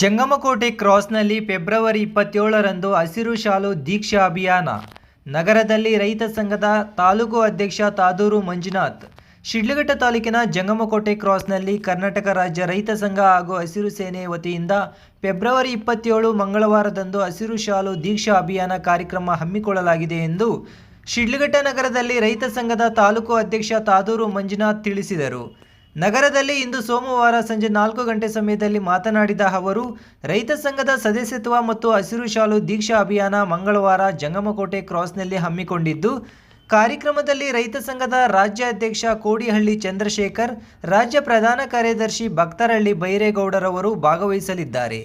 Jangamakote ಕ್ರಾಸ್ನಲ್ಲಿ February ಇಪ್ಪತ್ತೇಳರಂದು ಹಸಿರು ಶಾಲು ದೀಕ್ಷಾ ಅಭಿಯಾನ. ನಗರದಲ್ಲಿ ರೈತ ಸಂಘದ ತಾಲೂಕು ಅಧ್ಯಕ್ಷ ತಾದೂರು ಮಂಜುನಾಥ್. ಶಿಡ್ಲಘಟ್ಟ ತಾಲೂಕಿನ ಜಂಗಮಕೋಟೆ ಕ್ರಾಸ್ನಲ್ಲಿ ಕರ್ನಾಟಕ ರಾಜ್ಯ ರೈತ ಸಂಘ ಹಾಗೂ ಹಸಿರು ಸೇನೆ ವತಿಯಿಂದ ಫೆಬ್ರವರಿ ಇಪ್ಪತ್ತೇಳು ಮಂಗಳವಾರದಂದು ಹಸಿರು ಶಾಲು ದೀಕ್ಷಾ ಅಭಿಯಾನ ಕಾರ್ಯಕ್ರಮ ಹಮ್ಮಿಕೊಳ್ಳಲಾಗಿದೆ ಎಂದು ಶಿಡ್ಲಘಟ್ಟ ನಗರದಲ್ಲಿ ರೈತ ಸಂಘದ ತಾಲೂಕು ಅಧ್ಯಕ್ಷ ತಾದೂರು ಮಂಜುನಾಥ್ ತಿಳಿಸಿದರು. ನಗರದಲ್ಲಿ ಇಂದು ಸೋಮವಾರ ಸಂಜೆ ನಾಲ್ಕು ಗಂಟೆ ಸಮಯದಲ್ಲಿ ಮಾತನಾಡಿದ ಅವರು, ರೈತ ಸಂಘದ ಸದಸ್ಯತ್ವ ಮತ್ತು ಹಸಿರು ಶಾಲು ದೀಕ್ಷಾ ಅಭಿಯಾನ ಮಂಗಳವಾರ ಜಂಗಮಕೋಟೆ ಕ್ರಾಸ್ನಲ್ಲಿ ಹಮ್ಮಿಕೊಂಡಿದ್ದು, ಕಾರ್ಯಕ್ರಮದಲ್ಲಿ ರೈತ ಸಂಘದ ರಾಜ್ಯಾಧ್ಯಕ್ಷ ಕೋಡಿಹಳ್ಳಿ ಚಂದ್ರಶೇಖರ್, ರಾಜ್ಯ ಪ್ರಧಾನ ಕಾರ್ಯದರ್ಶಿ ಭಕ್ತರಹಳ್ಳಿ ಬೈರೇಗೌಡರವರು ಭಾಗವಹಿಸಲಿದ್ದಾರೆ.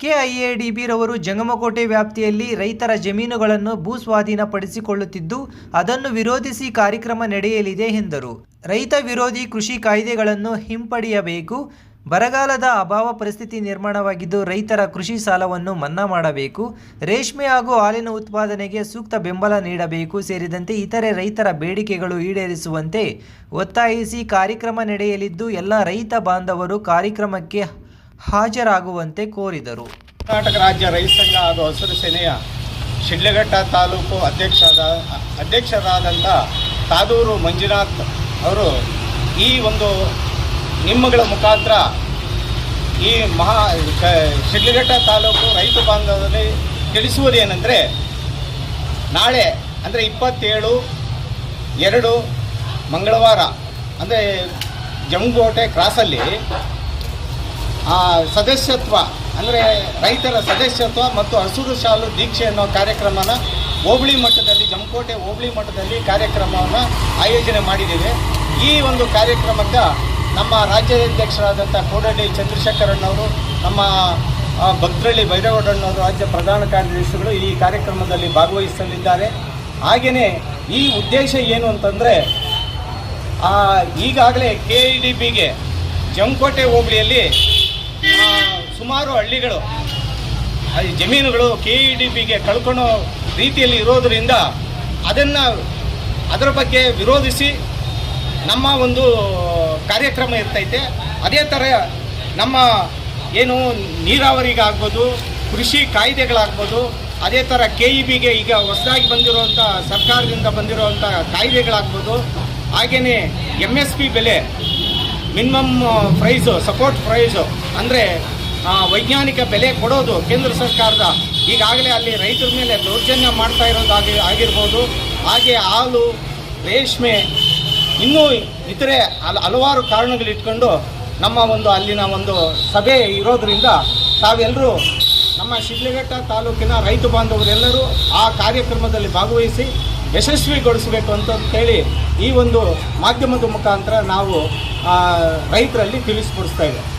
ಕೆಐಎಡಿಬಿರವರು ಜಂಗಮಕೋಟೆ ವ್ಯಾಪ್ತಿಯಲ್ಲಿ ರೈತರ ಜಮೀನುಗಳನ್ನು ಭೂಸ್ವಾಧೀನಪಡಿಸಿಕೊಳ್ಳುತ್ತಿದ್ದು, ಅದನ್ನು ವಿರೋಧಿಸಿ ಕಾರ್ಯಕ್ರಮ ನಡೆಯಲಿದೆ ಎಂದರು. ರೈತ ವಿರೋಧಿ ಕೃಷಿ ಕಾಯ್ದೆಗಳನ್ನು ಹಿಂಪಡೆಯಬೇಕು. ಬರಗಾಲದ ಅಭಾವ ಪರಿಸ್ಥಿತಿ ನಿರ್ಮಾಣವಾಗಿದ್ದು ರೈತರ ಕೃಷಿ ಸಾಲವನ್ನು ಮನ್ನಾ ಮಾಡಬೇಕು. ರೇಷ್ಮೆ ಹಾಗೂ ಹಾಲಿನ ಉತ್ಪಾದನೆಗೆ ಸೂಕ್ತ ಬೆಂಬಲ ನೀಡಬೇಕು. ಸೇರಿದಂತೆ ಇತರೆ ರೈತರ ಬೇಡಿಕೆಗಳು ಈಡೇರಿಸುವಂತೆ ಒತ್ತಾಯಿಸಿ ಕಾರ್ಯಕ್ರಮ ನಡೆಯಲಿದ್ದು ಎಲ್ಲ ರೈತ ಬಾಂಧವರು ಕಾರ್ಯಕ್ರಮಕ್ಕೆ ಹಾಜರಾಗುವಂತೆ ಕೋರಿದರು. ಕರ್ನಾಟಕ ರಾಜ್ಯ ರೈತ ಸಂಘ ಹಾಗೂ ಹಸಿರು ಸೇನೆಯ ಶಿಡ್ಲಘಟ್ಟ ತಾಲೂಕು ಅಧ್ಯಕ್ಷರಾದ ಅಧ್ಯಕ್ಷರಾದಂಥ ತಾದೂರು ಮಂಜುನಾಥ್ ಅವರು ಈ ಒಂದು ನಿಮ್ಮಗಳ ಮುಖಾಂತರ ಈ ಮಹಾ ಶಿಡ್ಲಘಟ್ಟ ತಾಲೂಕು ರೈತ ಬಾಂಧವರಲ್ಲಿ ತಿಳಿಸುವುದೇನೆಂದರೆ ನಾಳೆ ಅಂದರೆ ಇಪ್ಪತ್ತೇಳು, ಎರಡು, ಮಂಗಳವಾರ ಅಂದರೆ ಜಂಗೋಟೆ ಕ್ರಾಸಲ್ಲಿ ಸದಸ್ಯತ್ವ ಅಂದರೆ ರೈತರ ಸದಸ್ಯತ್ವ ಮತ್ತು ಹಸಿರು ಶಾಲು ದೀಕ್ಷೆ ಅನ್ನೋ ಕಾರ್ಯಕ್ರಮನ ಹೋಬಳಿ ಮಟ್ಟದಲ್ಲಿ ಜಮಕೋಟೆ ಹೋಬಳಿ ಮಟ್ಟದಲ್ಲಿ ಕಾರ್ಯಕ್ರಮವನ್ನು ಆಯೋಜನೆ ಮಾಡಿದ್ದೇವೆ. ಈ ಒಂದು ಕಾರ್ಯಕ್ರಮಕ್ಕೆ ನಮ್ಮ ರಾಜ್ಯಾಧ್ಯಕ್ಷರಾದಂಥ ಕೋಡಳ್ಳಿ ಚಂದ್ರಶೇಖರಣ್ಣವರು ನಮ್ಮ ಆ, ಭದ್ರಳ್ಳಿ ಭೈರವಣ್ಣವರು ರಾಜ್ಯ ಪ್ರಧಾನ ಕಾರ್ಯದರ್ಶಿಗಳು ಈ ಕಾರ್ಯಕ್ರಮದಲ್ಲಿ ಭಾಗವಹಿಸಲಿದ್ದಾರೆ. ಹಾಗೆಯೇ ಈ ಉದ್ದೇಶ ಏನು ಅಂತಂದರೆ ಈಗಾಗಲೇ ಕೆ ಇ ಡಿ ಬಿಗೆ ಜಮಕೋಟೆ ಹೋಬಳಿಯಲ್ಲಿ ಸುಮಾರು ಹಳ್ಳಿಗಳು ಜಮೀನುಗಳು ಕೆ ಇ ಡಿ ಬಿಗೆ ಕಳ್ಕೊಳ್ಳೋ ರೀತಿಯಲ್ಲಿ ಇರೋದರಿಂದ ಅದನ್ನು ಅದರ ಬಗ್ಗೆ ವಿರೋಧಿಸಿ ನಮ್ಮ ಒಂದು ಕಾರ್ಯಕ್ರಮ ಇರ್ತೈತೆ. ಅದೇ ಥರ ನಮ್ಮ ಏನು ನೀರಾವರಿಗಾಗ್ಬೋದು, ಕೃಷಿ ಕಾಯ್ದೆಗಳಾಗ್ಬೋದು, ಅದೇ ಥರ ಕೆ ಇ ಬಿಗೆ ಈಗ ಹೊಸದಾಗಿ ಬಂದಿರುವಂಥ ಸರ್ಕಾರದಿಂದ ಬಂದಿರುವಂಥ ಕಾಯ್ದೆಗಳಾಗ್ಬೋದು ಹಾಗೆಯೇ ಎಂ ಎಸ್ ಪಿ ಬೆಲೆ ಮಿನಿಮಮ್ ಪ್ರೈಸು ಸಪೋರ್ಟ್ ಪ್ರೈಸು ಅಂದರೆ ವೈಜ್ಞಾನಿಕ ಬೆಲೆ ಕೊಡೋದು ಕೇಂದ್ರ ಸರ್ಕಾರದ ಈಗಾಗಲೇ ಅಲ್ಲಿ ರೈತರ ಮೇಲೆ ದೌರ್ಜನ್ಯ ಮಾಡ್ತಾ ಇರೋದಾಗಿ ಆಗಿ ಆಗಿರ್ಬೋದು. ಹಾಗೆ ಹಾಲು, ರೇಷ್ಮೆ, ಇನ್ನೂ ಇತರೆ ಹಲ, ಹಲವಾರು ಕಾರಣಗಳಿಟ್ಕೊಂಡು ನಮ್ಮ ಒಂದು ಅಲ್ಲಿನ ಒಂದು ಸಭೆ ಇರೋದರಿಂದ ತಾವೆಲ್ಲರೂ ನಮ್ಮ ಶಿಡ್ಲಘಟ್ಟ ತಾಲೂಕಿನ ರೈತ ಬಾಂಧವರೆಲ್ಲರೂ ಆ ಕಾರ್ಯಕ್ರಮದಲ್ಲಿ ಭಾಗವಹಿಸಿ ಯಶಸ್ವಿಗೊಳಿಸಬೇಕು ಅಂತ ಹೇಳಿ ಈ ಒಂದು ಮಾಧ್ಯಮದ ಮುಖಾಂತರ ನಾವು ರೈತರಲ್ಲಿ ತಿಳಿಸ್ಕೊಡಿಸ್ತಾ ಇದ್ದೇವೆ.